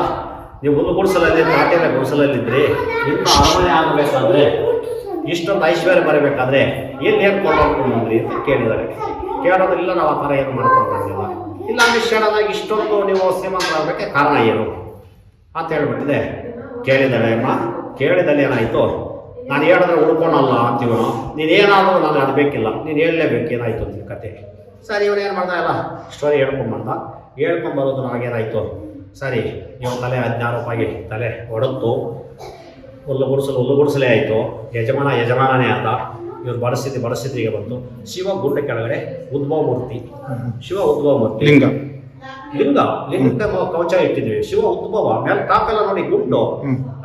B: ನೀವು ಒಂದು ಗುಡಿಸಲಲ್ಲಿ ತಾಟಿಯಲ್ಲ ಗುಡಿಸಲಲ್ಲಿದ್ರಿ ಇಂಥ ಅರಮನೆ ಆಗಬೇಕಾದ್ರೆ ಇಷ್ಟೊಂದು ಐಶ್ವರ್ಯ ಬರಬೇಕಾದ್ರೆ ಏನು ಏನು ಕೊಡೋದು ಅಂತ ಕೇಳಿದ್ದಾರೆ. ಕೇಳೋದಿಲ್ಲ ನಾವು ಆ ಥರ ಏನು ಮಾಡ್ಕೊಂಡು ಬಂದಿಲ್ಲ ಇಲ್ಲ ನಿಶ್ಚಯದಾಗ ಇಷ್ಟೊಂದು ನೀವು ಶ್ರೀಮಂತರಾಗಬೇಕೆ ಕಾರಣ ಏನು? ಅಂತ ಹೇಳ್ಬಿಟ್ಟಿದೆ. ಕೇಳಿದಳೆ ಅಮ್ಮ, ಕೇಳಿದಲ್ಲಿ ಏನಾಯಿತು? ನಾನು ಹೇಳಿದ್ರೆ ಉಳ್ಕೊಳಲ್ಲ ಅಂತೀವನು? ನೀನೇನಾದರೂ ನಾನು ಅಡಬೇಕಿಲ್ಲ ನೀನು ಹೇಳಲೇಬೇಕು, ಏನಾಯಿತು ಅಂತ ಕತೆ. ಸರಿ ಇವನು ಏನು ಮಾಡ್ದ ಇಲ್ಲ? ಸ್ಟೋರಿ ಹೇಳ್ಕೊಂಬಂದ. ಹೇಳ್ಕೊಂಬರೋದು ನಾಗೇನಾಯಿತು ಸರಿ ನೀವು ತಲೆ ಹದಿನಾರು ರೂಪಾಯಿ ತಲೆ ಹೊಡೆದು ಹುಲ್ಲು ಗುಡಿಸಲು, ಹುಲ್ಲು ಗುಡಿಸಲೇ ಆಯಿತು. ಯಜಮಾನ ಯಜಮಾನನೇ ಆದ. ಇವ್ರು ಬಡಸ್ಥಿತಿ ಬಡಸ್ಥಿತಿಗೆ ಬಂತು ಶಿವ ಗುಂಡ ಕೆಳಗಡೆ ಉದ್ಭವ ಮೂರ್ತಿ. ಶಿವ ಉದ್ಭವ ಮೂರ್ತಿ.
A: ಲಿಂಗ.
B: ಲಿಂಗ ಲಿಂಗ ಕವಚ ಇಟ್ಟಿದ್ವಿ ಶಿವ ಉದ್ಭವ ಮೇಲೆ ಟಾಪ್ ಎಲ್ಲ ನೋಡಿ ಗುಂಡು.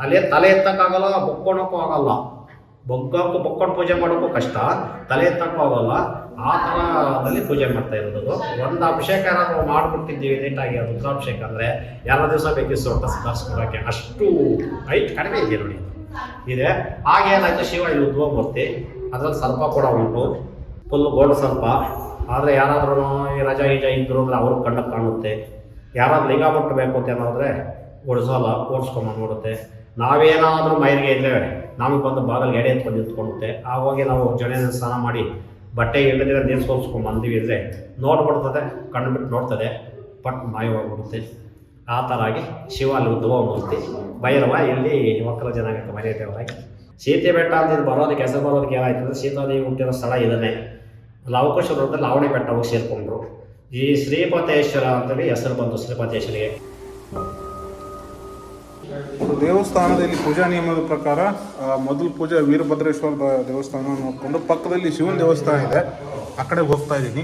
B: ಅಲ್ಲೇ ತಲೆ ಎತ್ತಕ್ಕಾಗಲ್ಲ ಬೊಕ್ಕೊಳಕ್ಕೂ ಆಗಲ್ಲ. ಬೊಕ್ಕಕ್ಕೂ ಬೊಕ್ಕೊಂಡು ಪೂಜೆ ಮಾಡೋಕ್ಕೂ ಕಷ್ಟ ತಲೆ ಎತ್ತಕ್ಕೂ ಆಗಲ್ಲ. ಆ ಥರದಲ್ಲಿ ಪೂಜೆ ಮಾಡ್ತಾ ಇರೋದು. ಒಂದು ಅಭಿಷೇಕ ಏನಾದ್ರು ಮಾಡ್ಬಿಟ್ಟಿದ್ದೀವಿ ನೀಟಾಗಿ ಅದು ರುದ್ರಾಭಿಷೇಕ ಅಂದರೆ ಯಾರ ದಿವಸ ಬೇಕಿತ್ತು ಸ್ವಲ್ಪ ಸುಧಾರಿಸ್ಕೊಳ್ಳೋಕ್ಕೆ ಅಷ್ಟು ಹೈಟ್ ಕಡಿಮೆ ಇದೆ ನೋಡಿ ಇದೆ. ಹಾಗೇನಾಯ್ತು ಶಿವ ಇಲ್ಲಿ ಉದ್ಭವ ಮೂರ್ತಿ. ಅದ್ರಲ್ಲಿ ಸರ್ಪ ಕೂಡ ಉಂಟು. ಫುಲ್ಲು ಗೋಡ ಸರ್ಪ. ಆದರೆ ಯಾರಾದ್ರೂ ಈ ರಜ ಈಜ ಇದ್ದರು ಅಂದರೆ ಅವ್ರಿಗೆ ಕಣ್ಣಕ್ಕೆ ಕಾಣುತ್ತೆ. ಯಾರಾದ್ರೂ ಲಿಂಗ ಮುಟ್ಟಬೇಕು ಅಂತ ಏನಾದರೆ ಓಡಿಸೋಲ್ಲ ಓಡಿಸ್ಕೊಂಬಂದು ನೋಡುತ್ತೆ ನಾವೇನಾದರೂ ಮೈರಿಗೆ ಇದ್ದರೆ ನಮಗೆ ಬಂದು ಬಾಗಿಲಿಗೆ ಎಡೆ ಎತ್ಕೊಂಡು ನಿಂತ್ಕೊಳ್ಳುತ್ತೆ. ಆವಾಗ ನಾವು ಜಡೆ ಸ್ನಾನ ಮಾಡಿ ಬಟ್ಟೆ ಇಲ್ಲದಿರ ನೀರು ಸೋಸ್ಕೊಂಡು ಬಂದೀವಿ ಅಂದರೆ ನೋಡ್ಬಿಡ್ತದೆ ಕಣ್ಣು ಬಿಟ್ಟು ನೋಡ್ತದೆ. ಪಟ್ ಮಾಯವಾಗ್ಬಿಡುತ್ತೆ. ಆ ಥರ ಆಗಿ ಶಿವ ಅಲ್ಲಿ ಉದ್ಭವ ಮೂರ್ತಿ. ಭೈರವ, ಇಲ್ಲಿ ಒಕ್ಕಲ ಜನಾಂಗಕ್ಕೆ ಮರ್ಯಾದೆವರಾಗಿ ಸೀತೆ ಬೆಟ್ಟ ಅಂತ ಇದು ಬರೋದಕ್ಕೆ ಹೆಸರು ಬರೋದಕ್ಕೆ ಏನಾಯ್ತು ಅಂದ್ರೆ ಸೀತಾದೇವಿ ಹುಟ್ಟಿರೋ ಸ್ಥಳ ಇದನ್ನೇ. ಬರುತ್ತೆ ಲಾವಣಿ ಬೆಟ್ಟ ಹೋಗಿ ಸೇರಿಕೊಂಡ್ರು. ಈ ಶ್ರೀಪತೇಶ್ವರ ಅಂತೇಳಿ ಹೆಸರು ಬಂತು ಶ್ರೀಪತೇಶ್ವರಿಗೆ.
A: ದೇವಸ್ಥಾನದಲ್ಲಿ ಪೂಜಾ ನಿಯಮದ ಪ್ರಕಾರ ಮೊದಲು ಪೂಜೆ ವೀರಭದ್ರೇಶ್ವರ ದೇವಸ್ಥಾನ ನೋಡಿಕೊಂಡು ಪಕ್ಕದಲ್ಲಿ ಶಿವನ ದೇವಸ್ಥಾನ ಇದೆ. ಆ ಕಡೆ ಹೋಗ್ತಾ ಇದ್ದೀನಿ.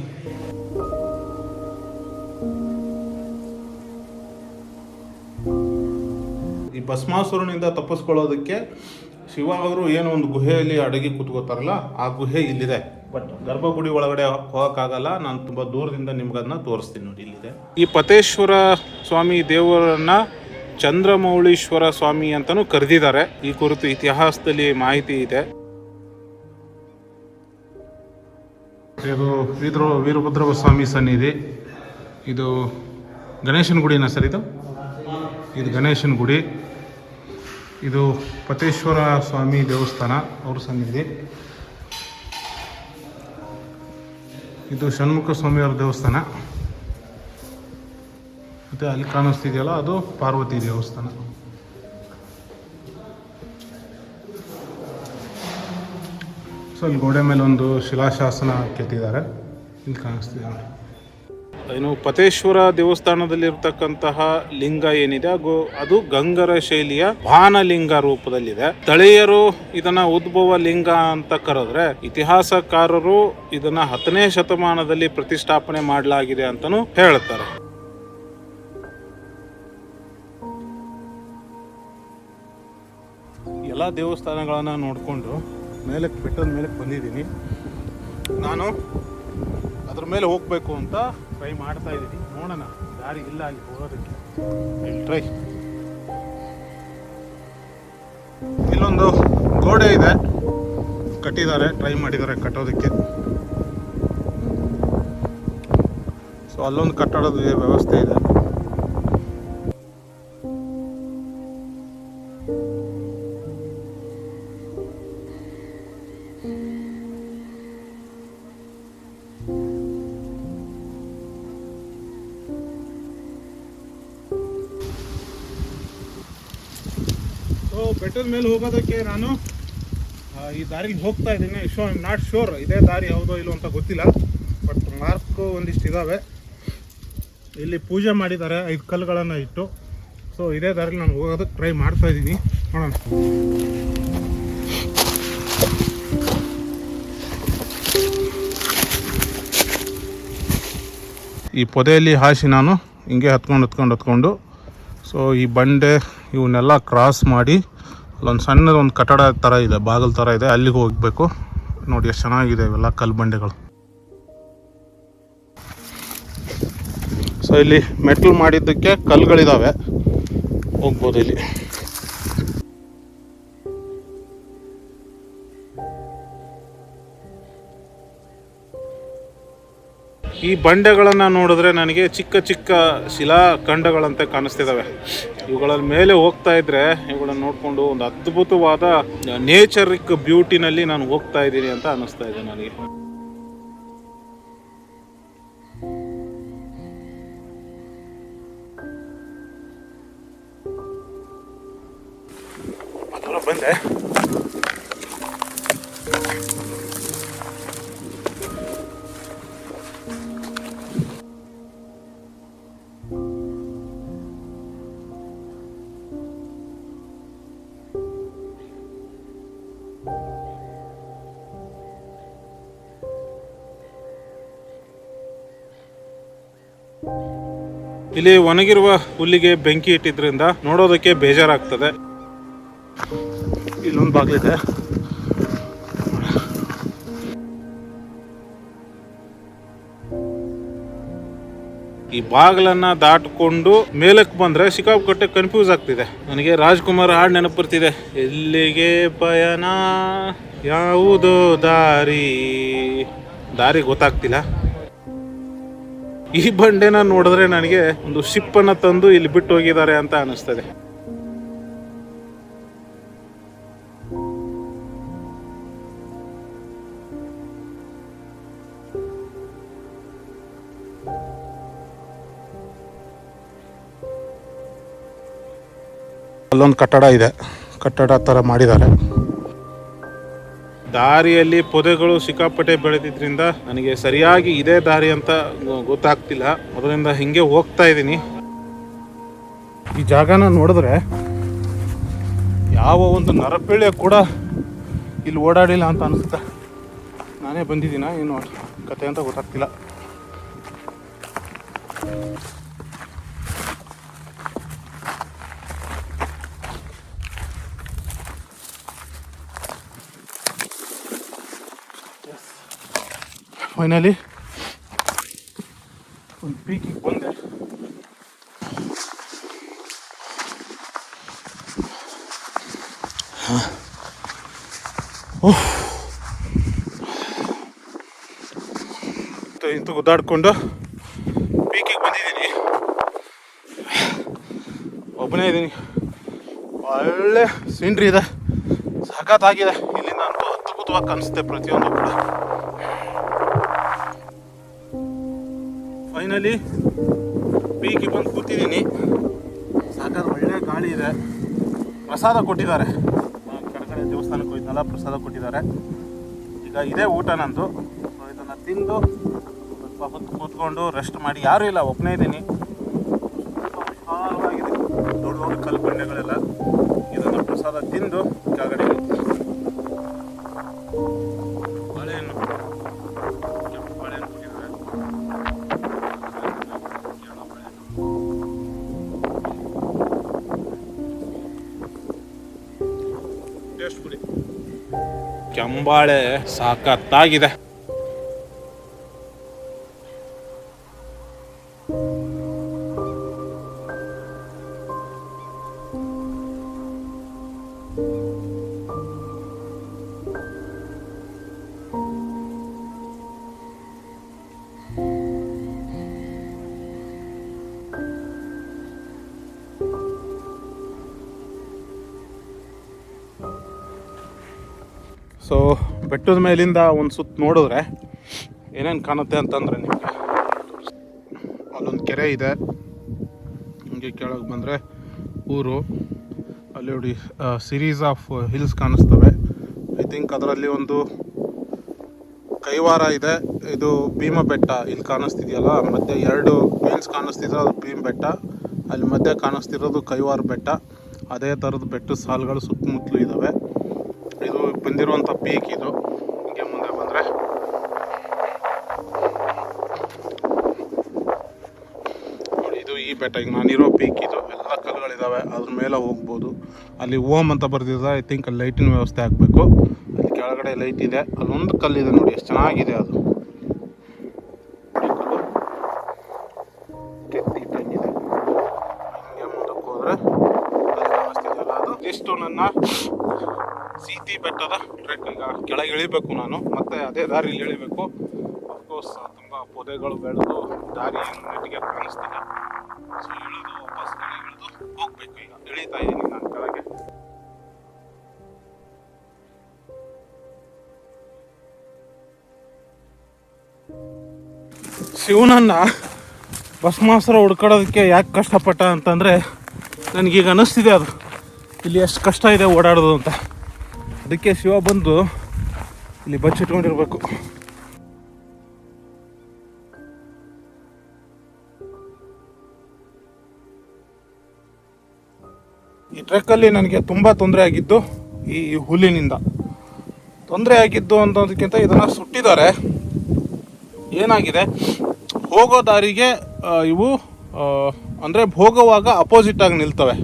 A: ಈ ಭಸ್ಮಾಸುರನಿಂದ ತಪ್ಪಿಸ್ಕೊಳ್ಳೋದಕ್ಕೆ ಶಿವ ಅವರು ಏನೋ ಒಂದು ಗುಹೆಯಲ್ಲಿ ಅಡಗಿ ಕೂತ್ಕೋತಾರಲ್ಲ ಆ ಗುಹೆ ಇಲ್ಲಿದೆ. ಬಟ್ ಗರ್ಭಗುಡಿ ಒಳಗಡೆ ಹೋಗಕ್ಕಾಗಲ್ಲ ನಾನು ತುಂಬಾ ದೂರದಿಂದ ನಿಮ್ಗೆ ಅದನ್ನ ತೋರಿಸ್ತೀನಿ ನೋಡಿ ಇಲ್ಲಿದೆ. ಈ ಪತೇಶ್ವರ ಸ್ವಾಮಿ ದೇವರನ್ನ ಚಂದ್ರಮೌಳೀಶ್ವರ ಸ್ವಾಮಿ ಅಂತಾನೂ ಕರೆದಿದ್ದಾರೆ. ಈ ಕುರಿತು ಇತಿಹಾಸದಲ್ಲಿ ಮಾಹಿತಿ ಇದೆ. ಇದು ವೀರ ವೀರಭದ್ರ ಸ್ವಾಮಿ ಸನ್ನಿಧಿ. ಇದು ಗಣೇಶನ ಗುಡಿನ ಸರ್ ಇದು? ಇದು ಗಣೇಶನ ಗುಡಿ. ಇದು ಪತೇಶ್ವರ ಸ್ವಾಮಿ ದೇವಸ್ಥಾನ, ಅವ್ರ ಸನ್ನಿಧಿ ಇದು ಷಣ್ಮುಖ ಸ್ವಾಮಿಯವರ ದೇವಸ್ಥಾನ. ಮತ್ತು ಅಲ್ಲಿ ಕಾಣಿಸ್ತಿದೆಯಲ್ಲ, ಅದು ಪಾರ್ವತಿ ದೇವಸ್ಥಾನ. ಸೊ ಅಲ್ಲಿ ಗೋಡೆ ಮೇಲೆ ಒಂದು ಶಿಲಾಶಾಸನ ಕೆತ್ತಿದ್ದಾರೆ. ಇಲ್ಲಿ ಕಾಣಿಸ್ತಿದೆ. ಏನು ಪತೇಶ್ವರ ದೇವಸ್ಥಾನದಲ್ಲಿರ್ತಕ್ಕಂತಹ ಲಿಂಗ ಏನಿದೆ ಅದು- ಅದು ಗಂಗರ ಶೈಲಿಯ ಬಾನಲಿಂಗ ರೂಪದಲ್ಲಿದೆ. ಸ್ಥಳೀಯರು ಇದನ್ನ ಉದ್ಭವ ಲಿಂಗ ಅಂತ ಕರೆದ್ರೆ ಇತಿಹಾಸಕಾರರು ಇದನ್ನ ಹತ್ತನೇ ಶತಮಾನದಲ್ಲಿ ಪ್ರತಿಷ್ಠಾಪನೆ ಮಾಡಲಾಗಿದೆ ಅಂತಾನು ಹೇಳ್ತಾರೆ. ಎಲ್ಲ ದೇವಸ್ಥಾನಗಳನ್ನ ನೋಡಿಕೊಂಡು ಮೇಲಕ್ಕೆ ಬೆಟ್ಟದ ಮೇಲೆ ಬಂದಿದ್ದೀನಿ. ನಾನು ಅದ್ರ ಮೇಲೆ ಹೋಗ್ಬೇಕು ಅಂತ ಟ್ರೈ ಮಾಡ್ತಾ ಇದ್ದೀನಿ. ನೋಡೋಣ, ದಾರಿ ಇಲ್ಲ ಅಲ್ಲಿ ಹೋಗೋದಕ್ಕೆ. ಟ್ರೈ ಇಲ್ಲೊಂದು ಗೋಡೆ ಇದೆ. ಕಟ್ಟಿದ್ದಾರೆ ಟ್ರೈ ಮಾಡಿದ್ದಾರೆ ಕಟ್ಟೋದಕ್ಕೆ. ಸೊ ಅಲ್ಲೊಂದು ಕಟ್ಟಡದ ವ್ಯವಸ್ಥೆ ಇದೆ. ಬೆಟ್ಟದ ಮೇಲೆ ಹೋಗೋದಕ್ಕೆ ನಾನು ಈ ದಾರಿಗೆ ಹೋಗ್ತಾ ಇದ್ದೀನಿ. ಶೋ ಐಮ್ ನಾಟ್ ಶೋರ್ ಇದೇ ದಾರಿ ಯಾವುದೋ ಇಲ್ಲೋ ಅಂತ ಗೊತ್ತಿಲ್ಲ. ಬಟ್ ಮಾರ್ಕ್ ಒಂದಿಷ್ಟು ಇದ್ದಾವೆ ಇಲ್ಲಿ ಪೂಜೆ ಮಾಡಿದ್ದಾರೆ, ಐದು ಕಲ್ಲುಗಳನ್ನು ಇಟ್ಟು. ಸೊ ಇದೇ ದಾರಿಲಿ ನಾನು ಹೋಗೋದಕ್ಕೆ ಟ್ರೈ ಮಾಡ್ತಾ ಇದ್ದೀನಿ. ನೋಡೋಣ. ಈ ಪೊದೆಯಲ್ಲಿ ಹಾಸಿ ನಾನು, ಹಿಂಗೆ ಹತ್ಕೊಂಡು ಹತ್ಕೊಂಡು ಹತ್ಕೊಂಡು. ಸೊ ಈ ಬಂಡೆ ಇವನ್ನೆಲ್ಲ ಕ್ರಾಸ್ ಮಾಡಿ ಅಲ್ಲೊಂದು ಸಣ್ಣದ ಒಂದು ಕಟ್ಟಡ ತರ ಇದೆ, ಬಾಗಿಲು ತರ ಇದೆ, ಅಲ್ಲಿಗೆ ಹೋಗಬೇಕು. ನೋಡಿ ಎಷ್ಟು ಚೆನ್ನಾಗಿದೆ ಇವೆಲ್ಲ ಕಲ್ಲು ಬಂಡೆಗಳು ಸೊ ಇಲ್ಲಿ ಮೆಟ್ಲು ಮಾಡಿದ್ದಕ್ಕೆ ಕಲ್ಲುಗಳಿದ್ದಾವೆ ಹೋಗ್ಬೋದು ಇಲ್ಲಿ. ಈ ಬಂಡೆಗಳನ್ನು ನೋಡಿದ್ರೆ ನನಗೆ ಚಿಕ್ಕ ಚಿಕ್ಕ ಶಿಲಾಖಂಡಗಳಂತೆ ಕಾಣಿಸ್ತಿದ್ದಾವೆ ಇವುಗಳ ಮೇಲೆ ಹೋಗ್ತಾ ಇದ್ರೆ ಇವುಗಳನ್ನ ನೋಡಿಕೊಂಡು ಒಂದು ಅದ್ಭುತವಾದ ನೇಚರಿಕ್ ಬ್ಯೂಟಿನಲ್ಲಿ ನಾನು ಹೋಗ್ತಾ ಇದ್ದೀನಿ ಅಂತ ಅನ್ನಿಸ್ತಾ ಇದೆ ನನಗೆ. ಬಂದೆ. ಇಲ್ಲಿ ಒಣಗಿರುವ ಹುಲ್ಲಿಗೆ ಬೆಂಕಿ ಇಟ್ಟಿದ್ರಿಂದ ನೋಡೋದಕ್ಕೆ ಬೇಜಾರಾಗ್ತದೆ. ಇಲ್ಲೊಂದು ಬಾಗಿಲಿದೆ. ಈ ಬಾಗಿಲನ್ನ ದಾಟ್ಕೊಂಡು ಮೇಲಕ್ಕೆ ಬಂದ್ರೆ ಸಿಕ್ಕಾಪಟ್ಟೆ ಕನ್ಫ್ಯೂಸ್ ಆಗ್ತಿದೆ. ನನಗೆ ರಾಜ್ಕುಮಾರ್ ಹಾಡು ನೆನಪು ಬರ್ತಿದೆ ಎಲ್ಲಿಗೆ ಪಯಣ? ಯಾವುದೋ ದಾರಿ. ದಾರಿ ಗೊತ್ತಾಗ್ತಿಲ್ಲ. ಈ ಬಂಡೆನ ನೋಡಿದ್ರೆ ನನಗೆ ಒಂದು ಶಿಪ್ ಅನ್ನ ತಂದು ಇಲ್ಲಿ ಬಿಟ್ಟು ಹೋಗಿದ್ದಾರೆ ಅಂತ ಅನಿಸ್ತದೆ. ಅಲ್ಲೊಂದು ಕಟ್ಟಡ ಇದೆ. ಕಟ್ಟಡ ಥರ ಮಾಡಿದ್ದಾರೆ. ದಾರಿಯಲ್ಲಿ ಪೊದೆಗಳು ಸಿಕ್ಕಾಪಟ್ಟೆ ಬೆಳೆದಿದ್ರಿಂದ ನನಗೆ ಸರಿಯಾಗಿ ಇದೇ ದಾರಿ ಅಂತ ಗೊತ್ತಾಗ್ತಿಲ್ಲ. ಅದರಿಂದ ಹಿಂಗೆ ಹೋಗ್ತಾ ಇದ್ದೀನಿ. ಈ ಜಾಗನ ನೋಡಿದ್ರೆ ಯಾವ ಒಂದು ನರಪಿಳ್ಳೆ ಕೂಡ ಇಲ್ಲಿ ಓಡಾಡಿಲ್ಲ ಅಂತ ಅನಿಸುತ್ತೆ. ನಾನೇ ಬಂದಿದ್ದೀನ? ಏನು ಕತೆ ಅಂತ ಗೊತ್ತಾಗ್ತಿಲ್ಲ. ಫೈನಲಿ ಒಂದು ಪೀಕಿಗೆ ಬಂದೆ ಉಫ್. ಇಂತ ಗುದ್ದಾಡ್ಕೊಂಡು ಪೀಕಿಗೆ ಬಂದಿದ್ದೀನಿ ಒಬ್ಬನೇ ಇದ್ದೀನಿ ಒಳ್ಳೆ ಸೀನ್ರಿ ಇದೆ ಸಖತ್ತಾಗಿದೆ ಇಲ್ಲಿ ನಾನು ಅದ್ಭುತವಾಗಿ ಕಾಣಿಸುತ್ತೆ ಪ್ರತಿಯೊಂದು ಕೂಡ ಫೈನಲಿ ಪೀಕಿ ಬಂದು ಕೂತಿದ್ದೀನಿ. ಸಾಕಾದ ಒಳ್ಳೆ ಗಾಳಿ ಇದೆ. ಪ್ರಸಾದ ಕೊಟ್ಟಿದ್ದಾರೆ. ಕಡೆಗಡೆ ದೇವಸ್ಥಾನಕ್ಕೆ ಹೋಯ್ತನಲ್ಲ ಪ್ರಸಾದ ಕೊಟ್ಟಿದ್ದಾರೆ. ಈಗ ಇದೇ ಊಟ ನಂದು. ಇದನ್ನು ತಿಂದು ಸ್ವಲ್ಪ ಹೊತ್ತು ಕೂತ್ಕೊಂಡು ರೆಸ್ಟ್ ಮಾಡಿ. ಯಾರೂ ಇಲ್ಲ ಒಪ್ಪನೇ ಇದ್ದೀನಿ. ವಿಶಾಲವಾಗಿದೆ. ದೊಡ್ಡ ದೊಡ್ಡ ಕಲ್ಲು ಬಂಡೆಗಳೆಲ್ಲ ಇದನ್ನು ಪ್ರಸಾದ ತಿಂದು ಕೆಂಬಾಳೆ ಸಾಕತ್ತಾಗಿದೆ ಸೊ ಬೆಟ್ಟದ ಮೇಲಿಂದ ಒಂದು ಸುತ್ತ ನೋಡಿದ್ರೆ ಏನೇನು ಕಾಣುತ್ತೆ ಅಂತಂದ್ರೆ ನಿಮಗೆ ಅಲ್ಲೊಂದು ಕೆರೆ ಇದೆ. ಹೀಗೆ ಕೆಳಗೆ ಬಂದರೆ ಊರು. ಅಲ್ಲಿ ನೋಡಿ ಸಿರೀಸ್ ಆಫ್ ಹಿಲ್ಸ್ ಕಾಣಿಸ್ತವೆ. ಐ ಥಿಂಕ್ ಅದರಲ್ಲಿ ಒಂದು ಕೈವಾರ ಇದೆ. ಇದು ಭೀಮ ಬೆಟ್ಟ ಇಲ್ಲಿ ಕಾಣಿಸ್ತಿದೆಯಲ್ಲ? ಮತ್ತು ಎರಡು ಹಿಲ್ಸ್ ಕಾಣಿಸ್ತಿದ್ರೆ ಅದು ಭೀಮ ಬೆಟ್ಟ. ಅಲ್ಲಿ ಮಧ್ಯೆ ಕಾಣಿಸ್ತಿರೋದು ಕೈವಾರ ಬೆಟ್ಟ. ಅದೇ ಥರದ ಬೆಟ್ಟದ ಸಾಲುಗಳು ಸುತ್ತಮುತ್ತಲೂ ಇದ್ದಾವೆ ಇದು ಬಂದಿರುವಂಥ ಪೀಕ್ ಇದು. ಹಿಂಗೆ ಮುಂದೆ ಬಂದರೆ. ನೋಡಿ, ಇದು ಈ ಬೆಟ್ಟ. ಈಗ ನಾನಿರೋ ಪೀಕ್ ಇದು. ಎಲ್ಲ ಕಲ್ಲುಗಳಿದ್ದಾವೆ ಅದ್ರ ಮೇಲೆ ಹೋಗ್ಬೋದು. ಅಲ್ಲಿ ಓಮ್ ಅಂತ ಬರ್ದಿದೆ ಐ ಥಿಂಕ್ ಅಲ್ಲಿ ಲೈಟಿನ ವ್ಯವಸ್ಥೆ ಆಗಬೇಕು. ಅಲ್ಲಿ ಕೆಳಗಡೆ ಲೈಟ್ ಇದೆ. ಅಲ್ಲೊಂದು ಕಲ್ಲಿದೆ ನೋಡಿ, ಎಷ್ಟು ಚೆನ್ನಾಗಿದೆ ಅದು. ಬೆಟ್ಟದ ಟ್ರೆಕ್ ಈಗ ಕೆಳಗೆ ಇಳಿಬೇಕು ನಾನು. ಮತ್ತೆ ಅದೇ ದಾರಿಲಿ ಇಳಿಬೇಕು. ಅಫ್ಕೋರ್ಸ್ ತುಂಬ ಪೊದೆಗಳು ಬೆಳೆದು ದಾರಿ ನೆಟ್ಟಿಗೆ ಕಾಣಿಸ್ತಿಲ್ಲ. ಸೊ ಇಳಿದು, ವಾಪಸ್ ಕೆಳಗೆ ಇಳಿದು ಹೋಗ್ಬೇಕು ಈಗ. ಇಳಿತಾ ಇದ್ದೀನಿ ನಾನು ಕೆಳಗೆ. ಶಿವನನ್ನ ಭಸ್ಮಾಸುರ ಹುಡ್ಕೊಡೋದಕ್ಕೆ ಯಾಕೆ ಕಷ್ಟಪಟ್ಟ ಅಂತಂದರೆ, ನನಗೀಗ ಅನ್ನಿಸ್ತಿದೆ ಅದು. ಇಲ್ಲಿ ಎಷ್ಟು ಕಷ್ಟ ಇದೆ ಓಡಾಡೋದು ಅಂತ. ಅದಕ್ಕೆ ಶಿವ ಬಂದು ಇಲ್ಲಿ ಬಚ್ಚಿಟ್ಕೊಂಡಿರ್ಬೇಕು ಈ ಟ್ರೆಕ್ಕಲ್ಲಿ ನನಗೆ ತುಂಬ ತೊಂದರೆ ಆಗಿದ್ದು ಈ ಹುಲ್ಲಿನಿಂದ. ತೊಂದರೆ ಆಗಿದ್ದು ಅನ್ನೋದಕ್ಕಿಂತ ಇದನ್ನು ಸುಟ್ಟಿದ್ದಾರೆ. ಏನಾಗಿದೆ? ಹೋಗೋ ದಾರಿಗೆ ಇವು ಅಂದರೆ ಹೋಗುವಾಗ ಅಪೋಸಿಟ್ ಆಗಿ ನಿಲ್ತವೆ.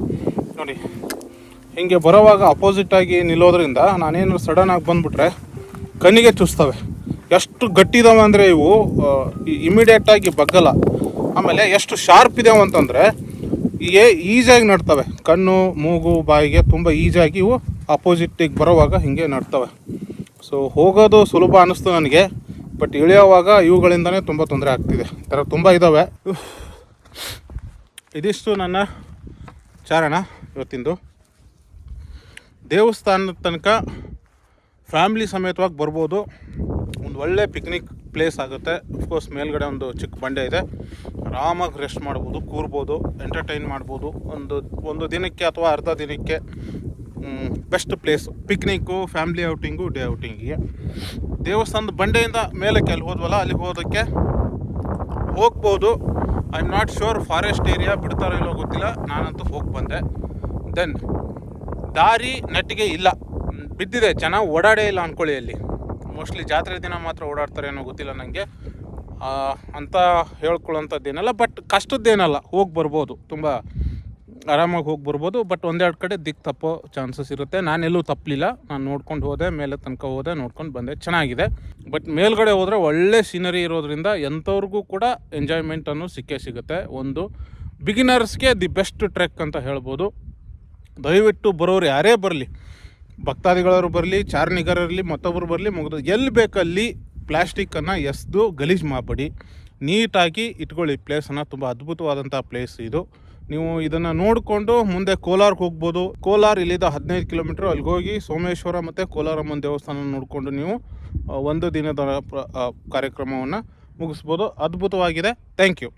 A: ಹಿಂಗೆ ಬರೋವಾಗ ಅಪೋಸಿಟ್ ಆಗಿ ನಿಲ್ಲೋದ್ರಿಂದ ನಾನೇನು ಸಡನ್ ಆಗಿ ಬಂದ್ಬಿಟ್ರೆ ಕಣ್ಣಿಗೆ ಚುಸ್ತವೆ ಎಷ್ಟು ಗಟ್ಟಿದಾವೆ ಅಂದರೆ ಇವು ಇಮಿಡಿಯೇಟ್ ಆಗಿ ಬಗ್ಗಲ್ಲ. ಆಮೇಲೆ ಎಷ್ಟು ಶಾರ್ಪ್ ಇದಾವೆ ಅಂತಂದರೆ ಏ ಈಸಿಯಾಗಿ ನಡ್ತವೆ. ಕಣ್ಣು, ಮೂಗು, ಬಾಯಿಗೆ ತುಂಬ ಈಸಿಯಾಗಿ ಇವು ಅಪೋಸಿಟ್ಟಿಗೆ ಬರೋವಾಗ ಹಿಂಗೆ ನಡ್ತವೆ. ಸೊ ಹೋಗೋದು ಸುಲಭ ಅನ್ನಿಸ್ತು ನನಗೆ ಬಟ್ ಇಳಿಯೋವಾಗ ಇವುಗಳಿಂದನೇ ತುಂಬ ತೊಂದರೆ ಆಗ್ತಿದೆ. ಈ ಥರ ತುಂಬ ಇದ್ದಾವೆ ಇದಿಷ್ಟು ನನ್ನ ಚಾರಣ ಇವತ್ತಿಂದು. ದೇವಸ್ಥಾನದ ತನಕ ಫ್ಯಾಮ್ಲಿ ಸಮೇತವಾಗಿ ಬರ್ಬೋದು. ಒಂದು ಒಳ್ಳೆ ಪಿಕ್ನಿಕ್ ಪ್ಲೇಸ್ ಆಗುತ್ತೆ. ಅಫ್ಕೋರ್ಸ್ ಮೇಲ್ಗಡೆ ಒಂದು ಚಿಕ್ಕ ಬಂಡೆ ಇದೆ. ಆರಾಮಾಗಿ ರೆಸ್ಟ್ ಮಾಡ್ಬೋದು, ಕೂರ್ಬೋದು ಎಂಟರ್ಟೈನ್ ಮಾಡ್ಬೋದು. ಒಂದು ಒಂದು ದಿನಕ್ಕೆ ಅಥವಾ ಅರ್ಧ ದಿನಕ್ಕೆ best place picnic family outing day ಔಟಿಂಗಿಗೆ ದೇವಸ್ಥಾನದ ಬಂಡೆಯಿಂದ ಮೇಲಕ್ಕೆ ಅಲ್ಲಿ ಹೋದ್ವಲ್ಲ ಅಲ್ಲಿ ಹೋಗೋದಕ್ಕೆ ಹೋಗ್ಬೋದು. I am not sure forest area ಬಿಡ್ತಾರೋ ಇಲ್ಲೋ ಗೊತ್ತಿಲ್ಲ. ನಾನಂತೂ ಹೋಗಿ ಬಂದೆ. ದೆನ್ ದಾರಿ ನಟಿಗೆ ಇಲ್ಲ. ಬಿದ್ದಿದೆ, ಜನ ಓಡಾಡೇ ಇಲ್ಲ ಅಂದ್ಕೊಳ್ಳಿ ಅಲ್ಲಿ. ಮೋಸ್ಟ್ಲಿ ಜಾತ್ರೆ ದಿನ ಮಾತ್ರ ಓಡಾಡ್ತಾರೆ ಏನೋ ಗೊತ್ತಿಲ್ಲ ನನಗೆ ಅಂತ ಹೇಳ್ಕೊಳ್ಳೋಂಥದ್ದೇನಲ್ಲ ಬಟ್ ಕಷ್ಟದ್ದೇನಲ್ಲ, ಹೋಗಿ ಬರ್ಬೋದು. ತುಂಬ ಆರಾಮಾಗಿ ಹೋಗಿ ಬರ್ಬೋದು ಬಟ್ ಒಂದೆರಡು ಕಡೆ ದಿಕ್ಕು ತಪ್ಪೋ ಚಾನ್ಸಸ್ ಇರುತ್ತೆ. ನಾನೆಲ್ಲೂ ತಪ್ಪಲಿಲ್ಲ ನಾನು ನೋಡ್ಕೊಂಡು ಹೋದೆ, ಮೇಲೆ ತನಕ ಹೋದೆ, ನೋಡ್ಕೊಂಡು ಬಂದೆ. ಚೆನ್ನಾಗಿದೆ. ಬಟ್ ಮೇಲ್ಗಡೆ ಹೋದರೆ ಒಳ್ಳೆ ಸೀನರಿ ಇರೋದ್ರಿಂದ ಎಂಥವ್ರಿಗೂ ಕೂಡ ಎಂಜಾಯ್ಮೆಂಟನ್ನು ಸಿಕ್ಕೇ ಸಿಗುತ್ತೆ. ಒಂದು ಬಿಗಿನರ್ಸ್ಗೆ ದಿ ಬೆಸ್ಟ್ ಟ್ರೆಕ್ ಅಂತ ಹೇಳ್ಬೋದು. ದಯವಿಟ್ಟು ಬರೋರು ಯಾರೇ ಬರಲಿ, ಭಕ್ತಾದಿಗಳವರು ಬರಲಿ ಚಾರಣಿಗರಲ್ಲಿ ಮತ್ತೊಬ್ಬರು ಬರಲಿ, ಮುಗಿದು, ಎಲ್ಲಿ ಬೇಕಲ್ಲಿ ಪ್ಲ್ಯಾಸ್ಟಿಕ್ಕನ್ನು ಎಸೆದು ಗಲೀಜು ಮಾಡಬೇಡಿ. ನೀಟಾಗಿ ಇಟ್ಕೊಳ್ಳಿ ಪ್ಲೇಸನ್ನು ತುಂಬ ಅದ್ಭುತವಾದಂಥ ಪ್ಲೇಸ್ ಇದು. ನೀವು ಇದನ್ನು ನೋಡಿಕೊಂಡು ಮುಂದೆ ಕೋಲಾರಕ್ಕೆ ಹೋಗ್ಬೋದು. ಕೋಲಾರ ಇಲ್ಲಿಂದ ಹದಿನೈದು ಕಿಲೋಮೀಟ್ರ್ ಅಲ್ಲಿಗೆ ಹೋಗಿ ಸೋಮೇಶ್ವರ ಮತ್ತು ಕೋಲಾರಮ್ಮನ ದೇವಸ್ಥಾನ ನೋಡಿಕೊಂಡು ನೀವು ಒಂದು ದಿನದ ಕಾರ್ಯಕ್ರಮವನ್ನು ಮುಗಿಸ್ಬೋದು. ಅದ್ಭುತವಾಗಿದೆ. Thank you